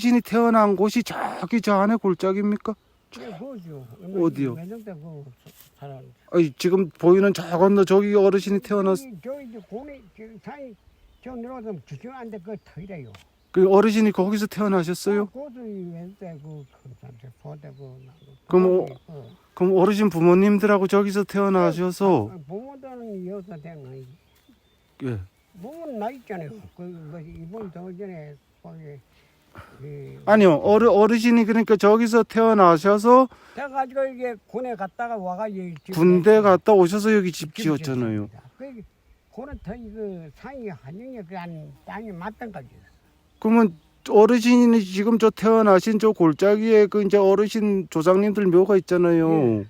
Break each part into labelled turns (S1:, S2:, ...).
S1: 신이 태어난 곳이 저기 저 안에 골짜기입니까? 어디요?
S2: 그.
S1: 아니, 지금 보이는 저 건너 저기 어르신이 태어났
S2: 저 이제 산이 저그 터이래요.
S1: 그 어르신이 거기서 태어나셨어요?
S2: 왼때 그
S1: 그럼 어- 그럼 어르신 부모님들하고 저기서 태어나셔서
S2: 부모들은 된 거지.
S1: 예.
S2: 부모는 나 있잖아요. 그 뭐지 이번 더 전에 거기 그
S1: 아니요 어르 어르신이 그러니까 저기서 태어나셔서
S2: 돼가지고 이게 군에 갔다가 와가지고 집
S1: 군대. 갔다 오셔서 여기 집
S2: 집
S1: 지었잖아요.
S2: 지었습니다. 그 군은 더 이거 산이 한영에 그한 땅이 맞던 거지.
S1: 그러면 어르신이 지금 저 태어나신 저 골짜기에 그 이제 어르신 조상님들 묘가 있잖아요.
S2: 예.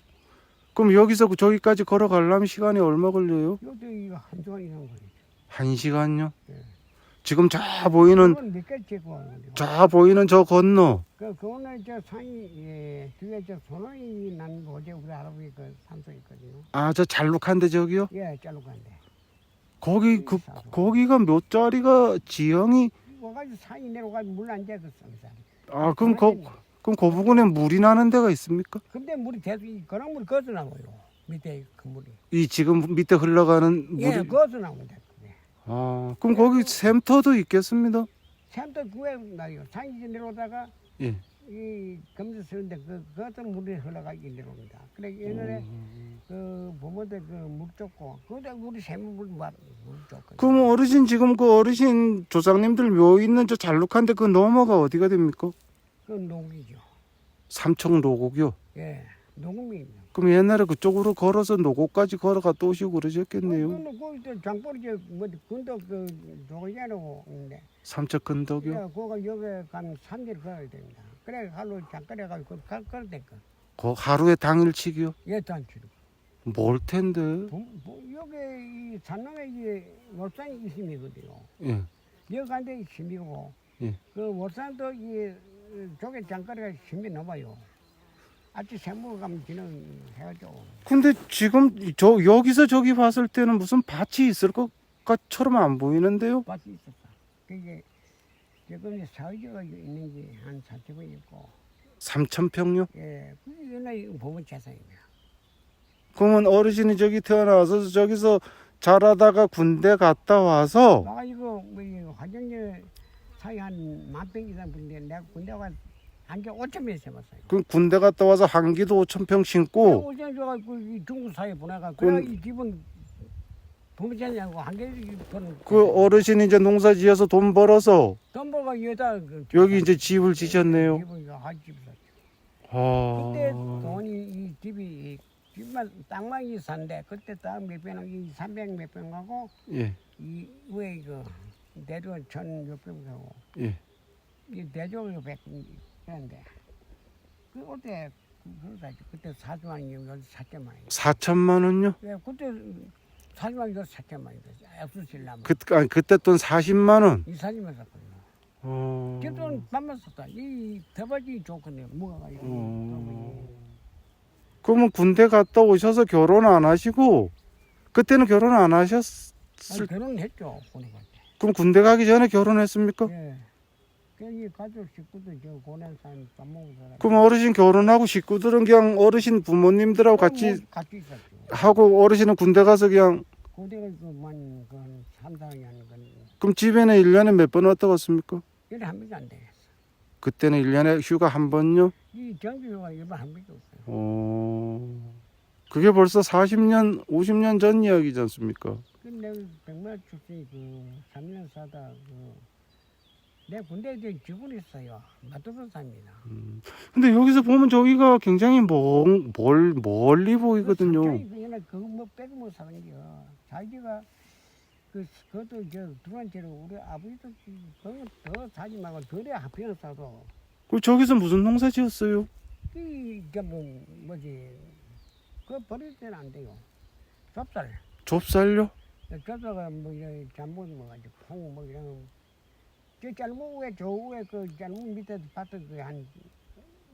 S1: 그럼 여기서 그 저기까지 걸어가려면 시간이 얼마 걸려요?
S2: 이거 한 시간 이상 걸리죠.
S1: 한 시간요?
S2: 예.
S1: 지금 저 보이는
S2: 그건 찍고 거죠.
S1: 저 보이는 저 건너
S2: 그, 그 오늘 저 산이, 예, 뒤에 저 소나이 난 곳에 우리 할아버지 그 산소 있거든요.
S1: 아 저 잘록한데 저기요?
S2: 예, 잘로 간대.
S1: 거기 그 거기가 몇 자리가 지형이
S2: 와가지고 산이 내려가지고 물안
S1: 산아 그럼 거 그럼 그 부근에 물이 나는 데가 있습니까?
S2: 근데 물이 계속, 이 그런 물이 거기서 나와요. 밑에 그 물이.
S1: 이 지금 밑에 흘러가는 물이
S2: 예, 거기서 나옵니다.
S1: 아 그럼 거기 샘터도 있겠습니다.
S2: 샘도 구에 나요. 이제 내려오다가
S1: 예.
S2: 이 검수 쓰는데 그, 그것도 물이 흘러가 기 내려옵니다. 그래, 옛날에 그 부모들 그물 줬고, 그때 우리 샘물 물 줬거든요.
S1: 그럼 어르신 지금 그 어르신 조상님들 묘 있는 저 잘록한데 그 너머가 어디가 됩니까?
S2: 그 농이죠.
S1: 삼청 노곡이요.
S2: 예, 농민입니다.
S1: 그럼 옛날에 그쪽으로 걸어서 노곡까지 걸어가 또 오시고 그러셨겠네요.
S2: 그거는 거기서 장보리 저뭐 근도 그 조개냐고 있는데,
S1: 삼척 근덕이요.
S2: 예, 그거 여기 가면 삼일 걸어야 됩니다. 그래 하루 잠깐 해가지고 갈 될거.
S1: 그 하루에 당일치기요.
S2: 예, 단추로.
S1: 멀 텐데.
S2: 뭐, 뭐, 여기 이 산남에 이 월산이 있음이거든요.
S1: 예.
S2: 여기 간데 심이고,
S1: 예.
S2: 그 월산도 이 조개 장거리가 심이 넘어요. 아침 생물 가면 지는 해가지고.
S1: 근데 지금 저 여기서 저기 봤을 때는 무슨 밭이 있을 것처럼 안 보이는데요.
S2: 밭이 있었어. 그게 지금 사회주가 있는 게 한 4천원 있고,
S1: 삼천 평요.
S2: 예, 그게 옛날에 보면 재산입니다.
S1: 그러면 어르신이 저기 태어나서 저기서 자라다가 군대 갔다 와서
S2: 와가지고 뭐이 화정리 사이 한만 평 이상 분인데 내가 군대 가 한 개 5천 명 세봤어요.
S1: 그 군대 갔다 와서 한기도 5천 평 심고
S2: 오전 줘가지고 이 중국 사회 보내가
S1: 그럼-
S2: 그래 이 집은 부모님하고 한개 돈.
S1: 그 어르신이 이제 농사 지어서 돈 벌어서
S2: 돈 벌고 여다 그
S1: 여기 이제 집을 지셨네요.
S2: 집을 이거 한 집을 샀죠.
S1: 아.
S2: 그때 돈이 이 집이 이 집만 땅만 이 산데 그때 땅몇 평, 이 삼백 몇 평하고
S1: 예.
S2: 이 위에 이거 내려온 천육 평하고
S1: 예.
S2: 이 내조가 백 그런데 그 그때 그러다 그때 사주만 원이면 여기 사천만 원.
S1: 4천만 원요?
S2: 예, 그때 사주만 원이 사천만 원이 됐어. 앱수실라면
S1: 그 아니, 그때 돈 40만 원.
S2: 이 사주만 샀거든요.
S1: 어.
S2: 그돈 밥만 샀다. 이 대박이 좋거든요. 뭐가 가지고.
S1: 어. 그러면 군대 갔다 오셔서 결혼 안 하시고 그때는 결혼 안 하셨을
S2: 아니, 결혼했죠. 보내가.
S1: 그럼 군대 가기 전에 결혼했습니까?
S2: 예. 여기 가족 식구들 저 고난 사람 밥 먹는 사람.
S1: 그럼 어르신 결혼하고 식구들은 그냥 어르신 부모님들하고 같이
S2: 뭐 같이 있었죠.
S1: 하고 어르신은 군대 가서 그냥
S2: 고대가 그만 그한 3, 4년 건
S1: 그럼 집에는 1년에 몇 번 왔다 갔습니까?
S2: 일에 한 번도 안 되겠어.
S1: 그때는 1년에 휴가 한 번요?
S2: 이 정규가 일반 한 번도 없어요.
S1: 어. 그게 벌써 40년, 50년 전 이야기지 않습니까?
S2: 근데 백마 출신이 그 3년 사다 그 내 군대에 이제 직원이 있어요. 마토도사입니다.
S1: 근데 여기서 보면 저기가 굉장히 멀, 멀, 멀리 보이거든요.
S2: 그냥 그거 뭐 빼고 못 사는 게요. 자기가 그 그것도 저 두란째로 우리 아버지도 그거 더 사지 말고 덜에 합해서 사도
S1: 그 저기서 무슨 농사 지었어요?
S2: 이게 뭐 뭐지 그거 버릴 때는 안 돼요. 좁쌀.
S1: 좁쌀요?
S2: 좁쌀가 뭐 이런 잠못 먹어가지고 콩 뭐 이런 저 짧은 저 위에 그 짧은 밑에 밭에 그한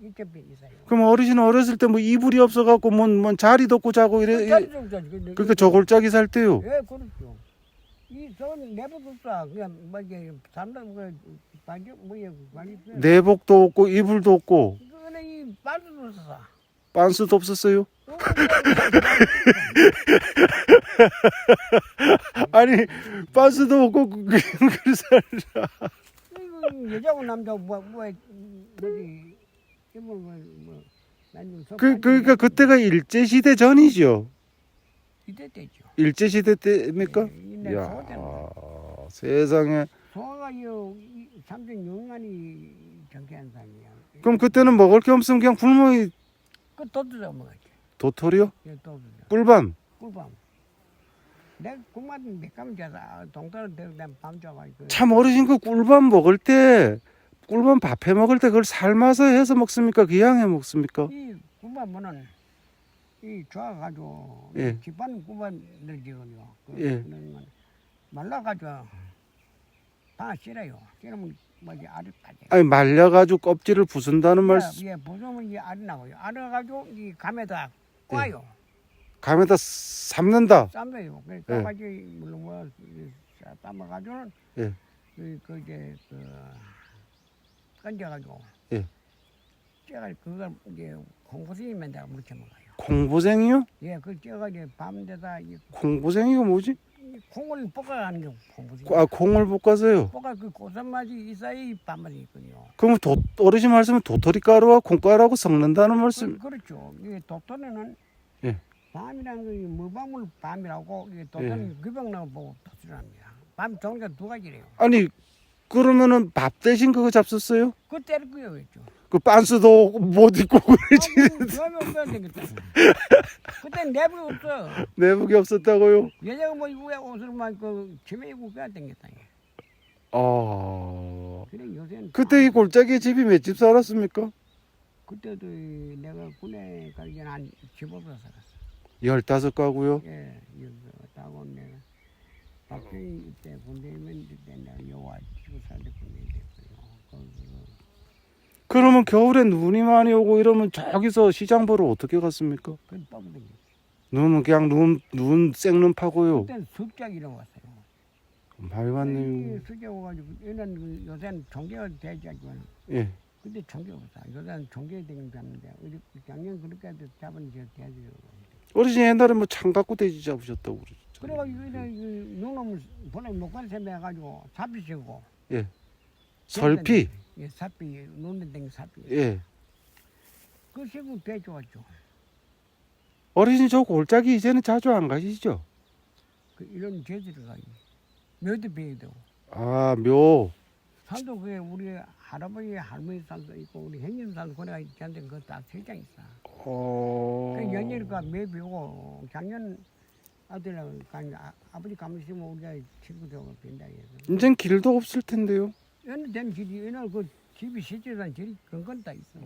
S2: 이쪽 배 있어요.
S1: 그럼 어르신 어렸을 때 뭐 이불이 없어갖고 뭔, 뭔 자리 덮고 자고 이래. 이-
S2: 그 그-
S1: 그러니까 저골짜기 살 때요.
S2: 예, 그렇죠. 이 저건 내버렸어. 그냥 뭐 이게 사람들 그 반지 뭐야 반지
S1: 내복도 없고 이불도 없고
S2: 그거는 이 반지도 사.
S1: 빤스도 없었어요. 아니 빤스도 없고 그- 그- 그래서
S2: 이거 여자고 남자고 뭐, 뭐, 뭐지, 이거 뭐, 뭐, 난좀
S1: 그 그러니까 그때가 일제 시대 전이죠.
S2: 이때 때죠.
S1: 일제 시대 때입니까?
S2: 예, 옛날
S1: 야. 세상에
S2: 소화가 요 삼성 영안이 정쾌한 사람이야.
S1: 그럼 그때는 먹을 게 없으면 그냥 굶어
S2: 그 도둑을 먹었지.
S1: 도토리요?
S2: 예, 도둑.
S1: 꿀밤
S2: 꿀밤. 내가 꿀밤 몇 가면 자다 동탄을 대고 내밤 줘가지고.
S1: 참 어르신 그 꿀밤 먹을 때 꿀밤 밥해 먹을 때 그걸 삶아서 해서 먹습니까? 그냥 해 먹습니까?
S2: 이 꿀밤은 이 좋아가지고
S1: 예.
S2: 집안 꿀밤을 지거든요. 그,
S1: 예.
S2: 말라가지고 다 싫어요. 싫으면 뭐지 알이 빠져.
S1: 아니 말려가지고 껍질을 부순다는 말씀
S2: 예, 부수면 이 알이 나고요. 알아가지고 이 감에다 꽈요.
S1: 감에다 삶는다.
S2: 쌈어요. 그래서
S1: 예.
S2: 까가지 물론 뭐 쌈어가지고는
S1: 예.
S2: 그, 그 이제 그 건져가지고
S1: 예.
S2: 제가 그걸 이제 공부생이면 내가 무쳐 먹어요.
S1: 콩고생이요?
S2: 예, 그 쪄가지고 밤에다 이
S1: 콩고생이가 뭐지?
S2: 이 콩을 볶아가는 게 공부생.
S1: 아 콩을 볶아서요.
S2: 볶아 그 고산 맛이 있어야 이 밥맛이 있거든요.
S1: 그럼 도, 어르신 말씀은 도토리 가루와 콩가루하고 섞는다는 말씀.
S2: 그, 그렇죠. 이게 도토리는
S1: 예.
S2: 밤이라는 게 무밤을 밤이라고 이게 도토리는 귀병나고 보고 도토리랍니다. 밤 종류가 두 가지래요.
S1: 아니 그러면은 밥 대신 그거 잡섰어요?
S2: 그 거예요, 그랬죠.
S1: 그 빤스도 못 입고 그러지.
S2: 그러면 없어야 되겠다. 그때 내부가 없어.
S1: 내복이 없었다고요?
S2: 여자가 뭐 입고 옷을 막그 집에 입고 그야 되겠다.
S1: 아
S2: 그래 요새는
S1: 그때 이 골짜기 집이 몇 집 살았습니까?
S2: 그때도 이 내가 군에 가기 전에 한 15도 살았어.
S1: 열다섯 가구요.
S2: 예, 여기 따고 내가 박정희 때 군대 있는 때 내가 여와 지구 살때 군대. 거기
S1: 그러면 겨울에 눈이 많이 오고 이러면 저기서 시장 보러 어떻게 갔습니까?
S2: 그.
S1: 눈은 그냥 눈, 눈 생눈 파고요.
S2: 그때는 숙작이라고 왔어요.
S1: 많이 왔네요.
S2: 숙작 와가지고 얘는 그 요새는 종교가 되지 않지만
S1: 예.
S2: 그때 종교 없어. 요새는 종교 되긴 잡는데 우리 작년 그렇게 해도 잡은 저 돼지.
S1: 어르신 옛날에 뭐창 갖고 돼지 잡으셨다고 그러죠.
S2: 그래가지고 이래 그 농놈을 본래 목관 셈해 가지고 사피 치고
S1: 설피.
S2: 예, 사피 눈에 댕 사피.
S1: 예.
S2: 그 시구 배 좋았죠.
S1: 어르신 저 골짜기 이제는 자주 안 가시죠?
S2: 그 이런 제주를 가지. 몇대 배도.
S1: 아, 묘.
S2: 산도 그게 우리 할아버지 할머니 산도 있고 우리 형님 산도 그래가 있는데 그다 세장 있어.
S1: 어.
S2: 그 연일가 매비 오고 작년 아들하고 간 아, 아버지 가무시면 우리가 친구들하고 빈다.
S1: 이젠 길도 없을 텐데요.
S2: 얘는 된 길이 얘는 그 집이 시집한 길이 건건 다 있어.